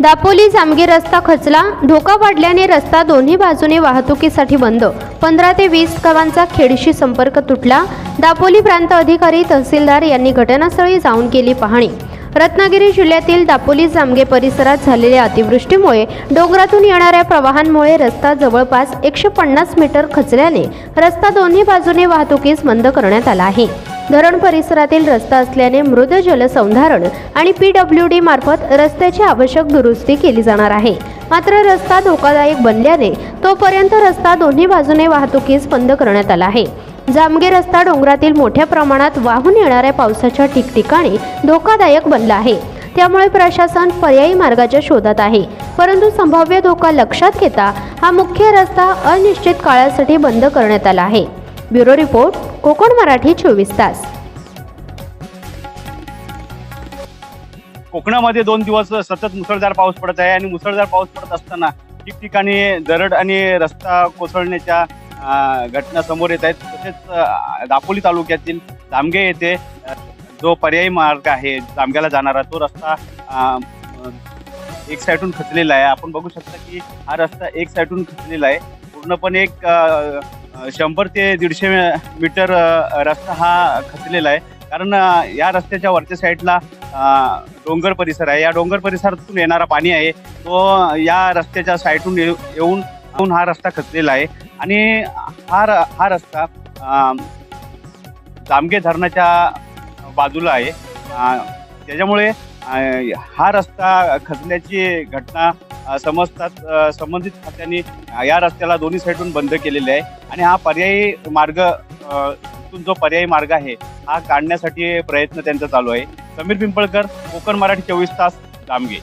दापोली जामगीर रस्ता खचला. धोका वाढल्याने रस्ता दोन्ही बाजूने वाहतुकीसाठी बंद. पंधरा ते वीस गावांचा खेडशी संपर्क तुटला. दापोली प्रांत अधिकारी तहसीलदार यांनी घटनास्थळी जाऊन केली पाहणी. रत्नागिरी जिल्ह्यातील दापोली जामगे परिसरात झालेल्या अतिवृष्टीमुळे डोंगरातून येणाऱ्या प्रवाहांमुळे रस्ता जवळपास एकशे पन्नास मीटर खचल्याने रस्ता दोन्ही बाजूने वाहतुकीस बंद करण्यात आला आहे. धरण परिसरातील रस्ता असल्याने मृद जलसंधारण आणि पी डब्ल्यू डी मार्फत रस्त्याची आवश्यक दुरुस्ती केली जाणार आहे. मात्र रस्ता धोकादायक बनल्याने तोपर्यंत रस्ता दोन्ही बाजूने वाहतुकीस बंद करण्यात आला आहे. जामगे रस्ता डोंगरातील मोठ्या प्रमाणात वाहून येणाऱ्या पावसाच्या ठिकठिकाणी धोकादायक बनला आहे. त्यामुळे प्रशासन पर्यायी मार्गाच्या शोधात आहे. परंतु संभाव्य धोका लक्षात घेता हा मुख्य रस्ता अनिश्चित काळासाठी बंद करण्यात आला आहे. ब्युरो रिपोर्ट कोकण मराठी चोवीस तास. कोकणामध्ये दोन दिवस सतत मुसळधार पाऊस पडत आहे आणि मुसळधार पाऊस पडत असताना ठिकठिकाणी दरड आणि रस्ता कोसळण्याच्या घटना समोर येत आहेत. तसेच दापोली तालुक्यातील जामगे येथे जो पर्यायी मार्ग आहे जामग्याला जाणारा तो रस्ता एक साईडून खचलेला आहे. आपण बघू शकता की हा रस्ता एक साईडून खचलेला आहे. पूर्णपणे एक शंभर ते दीडशे मीटर रस्ता हा खचलेला आहे. कारण या रस्त्याच्या वरच्या साईडला डोंगर परिसर आहे. या डोंगर परिसरातून येणारा पाणी आहे. तो या रस्त्याच्या साईडून येऊन येऊन हा रस्ता खचलेला आहे. आणि हा र- हा रस्ता जामगे धरणाच्या बाजूला आहे. त्याच्यामुळे हा रस्ता खचल्याची घटना समजतात संबंधित खात्यांनी या रस्त्याला दोन्ही साईडून बंद केलेले आहे. आणि हा पर्यायी मार्ग इथून जो पर्यायी मार्ग आहे हा काढण्यासाठी प्रयत्न त्यांचा चालू आहे. समीर पिंपळकर कोकण मराठी चोवीस तास जामगे.